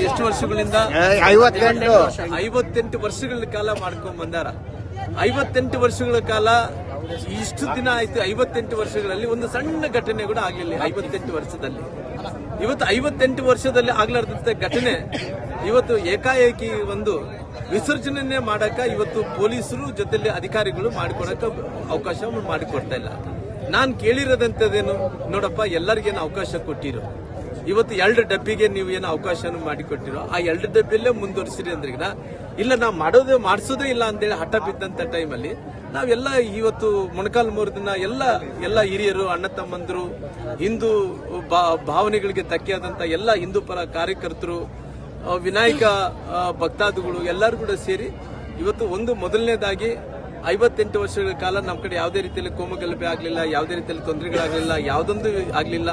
ಎಷ್ಟು ವರ್ಷಗಳಿಂದ? ಐವತ್ತೆಂಟು. ಐವತ್ತೆಂಟು ವರ್ಷಗಳ ಕಾಲ ಮಾಡ್ಕೊಂಡ್ ಬಂದಾರ. ಐವತ್ತೆಂಟು ವರ್ಷಗಳ ಕಾಲ ಇಷ್ಟು ದಿನ ಆಯ್ತು ಐವತ್ತೆಂಟು ವರ್ಷಗಳಲ್ಲಿ ಒಂದು ಸಣ್ಣ ಘಟನೆ ಕೂಡ ಆಗಲಿಲ್ಲ ಐವತ್ತೆಂಟು ವರ್ಷದಲ್ಲಿ. ಇವತ್ತು ಐವತ್ತೆಂಟು ವರ್ಷದಲ್ಲಿ ಆಗ್ಲಾರ್ದಂತ ಘಟನೆ. ಇವತ್ತು ಏಕಾಏಕಿ ಒಂದು ವಿಸರ್ಜನೆ ಮಾಡಕ ಇವತ್ತು ಪೊಲೀಸರು ಜೊತೆಲಿ ಅಧಿಕಾರಿಗಳು ಮಾಡಿಕೊಡಕ ಅವಕಾಶ ಮಾಡಿಕೊಡ್ತಾ ಇಲ್ಲ. ನಾನ್ ಕೇಳಿರೋದಂತದೇನು ನೋಡಪ್ಪ ಎಲ್ಲರಿಗೇನು ಅವಕಾಶ ಕೊಟ್ಟಿರೋ. ಇವತ್ತು ಎರಡು ಡಬ್ಬಿಗೆ ನೀವು ಏನು ಅವಕಾಶ ಮಾಡಿಕೊಟ್ಟಿರೋ, ಆ ಎರಡು ಡಬ್ಬಿಯಲ್ಲೇ ಮುಂದುವರಿಸಿರಿ ಅಂದ್ರೆ ಇಲ್ಲ ನಾವು ಮಾಡೋದೇ ಮಾಡಿಸೋದೇ ಇಲ್ಲ ಅಂತೇಳಿ ಹಠ ಬಿದ್ದಂತ ಟೈಮಲ್ಲಿ ನಾವೆಲ್ಲ ಇವತ್ತು ಮೊಣಕಾಲು ಮೂರು ದಿನ ಎಲ್ಲ ಎಲ್ಲ ಹಿರಿಯರು, ಅಣ್ಣ ತಮ್ಮಂದರು, ಹಿಂದೂ ಭಾವನೆಗಳಿಗೆ ತಕ್ಕಿಯಾದಂತ ಎಲ್ಲ ಹಿಂದೂ ಪರ ಕಾರ್ಯಕರ್ತರು ವಿನಾಯಕ ಭಕ್ತಾದಿಗಳು ಎಲ್ಲರೂ ಕೂಡ ಸೇರಿ ಇವತ್ತು ಒಂದು ಮೊದಲನೇದಾಗಿ ಐವತ್ತೆಂಟು ವರ್ಷಗಳ ಕಾಲ ನಮ್ಮ ಕಡೆ ಯಾವುದೇ ರೀತಿಯಲ್ಲಿ ಕೋಮಗಲಭೆ ಆಗಲಿಲ್ಲ, ಯಾವುದೇ ರೀತಿಯಲ್ಲಿ ತೊಂದರೆಗಳಾಗಲಿಲ್ಲ, ಯಾವುದೊಂದು ಆಗಲಿಲ್ಲ.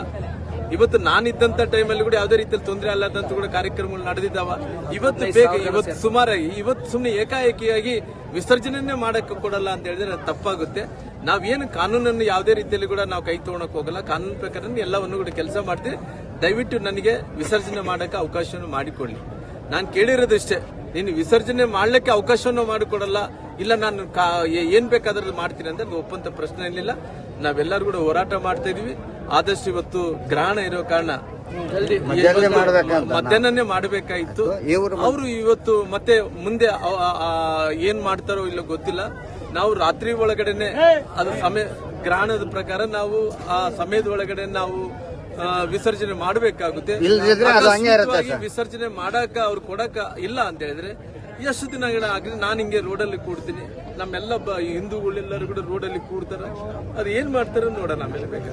ಇವತ್ತು ನಾನಿದ್ದಂತ ಟೈಮಲ್ಲಿ ಕೂಡ ಯಾವುದೇ ರೀತಿಯಲ್ಲಿ ತೊಂದರೆ ಅಲ್ಲದಂತ ಕೂಡ ಕಾರ್ಯಕ್ರಮಗಳು ನಡೆದಿದ್ದಾವ. ಇವತ್ತು ಬೇಗ ಇವತ್ತು ಸುಮಾರಾಗಿ ಇವತ್ತು ಸುಮ್ಮನೆ ಏಕಾಏಕಿಯಾಗಿ ವಿಸರ್ಜನೆ ಮಾಡಕ್ಕೆ ಕೊಡಲ್ಲ ಅಂತ ಹೇಳಿದ್ರೆ ಅದು ತಪ್ಪಾಗುತ್ತೆ. ನಾವೇನು ಕಾನೂನನ್ನು ಯಾವುದೇ ರೀತಿಯಲ್ಲಿ ಕೂಡ ನಾವು ಕೈ ತಗೊಳಕ್ ಹೋಗಲ್ಲ. ಕಾನೂನು ಪ್ರಕಾರ ಎಲ್ಲವನ್ನು ಕೂಡ ಕೆಲಸ ಮಾಡ್ತೀವಿ. ದಯವಿಟ್ಟು ನನಗೆ ವಿಸರ್ಜನೆ ಮಾಡಕ್ಕೆ ಅವಕಾಶವನ್ನು ಮಾಡಿಕೊಡ್ಲಿ ನಾನು ಕೇಳಿರೋದಷ್ಟೇ ನೀನು ವಿಸರ್ಜನೆ ಮಾಡ್ಲಿಕ್ಕೆ ಅವಕಾಶವನ್ನು ಮಾಡಿಕೊಡಲ್ಲ. ಇಲ್ಲ ನಾನು ಏನ್ ಬೇಕಾದ್ರೂ ಮಾಡ್ತೀನಿ ಅಂದ್ರೆ ಅದು ಒಪ್ಪಂತ ಪ್ರಶ್ನೆ ಇರಲಿಲ್ಲ. ನಾವೆಲ್ಲರೂ ಕೂಡ ಹೋರಾಟ ಮಾಡ್ತಾ ಇದೀವಿ ಆದಷ್ಟು ಇವತ್ತು ಗ್ರಹಣ ಇರೋ ಕಾರಣ. ಮಧ್ಯಾಹ್ನನೇ ಮಾಡಬೇಕಾಗಿತ್ತು ಅವರು ಇವತ್ತು ಮತ್ತೆ ಮುಂದೆ ಏನ್ ಮಾಡ್ತಾರೋ ಇಲ್ಲ ಗೊತ್ತಿಲ್ಲ. ನಾವು ರಾತ್ರಿ ಒಳಗಡೆನೆ ಅದು ಸಮಯ ಗ್ರಹಣದ ಪ್ರಕಾರ ನಾವು ಆ ಸಮಯದ ಒಳಗಡೆ ನಾವು ವಿಸರ್ಜನೆ ಮಾಡಬೇಕಾಗುತ್ತೆ. ವಿಸರ್ಜನೆ ಮಾಡಾಕ ಅವ್ರು ಕೊಡಕ ಇಲ್ಲ ಅಂತ ಹೇಳಿದ್ರೆ ಎಷ್ಟು ದಿನಗಳ ಆಗಲಿ ನಾನು ಹಿಂಗೆ ರೋಡಲ್ಲಿ ಕೂಡ್ತೀನಿ ನಮ್ಮೆಲ್ಲ ಹಿಂದೂಗಳೆಲ್ಲರೂ ಕೂಡ ರೋಡಲ್ಲಿ ಕೂಡ್ತಾರೆ ಅದು ಏನ್ ಮಾಡ್ತಾರ ನೋಡೋಣ ಆಮೇಲೆ ಬೇಕಾದ್ರೆ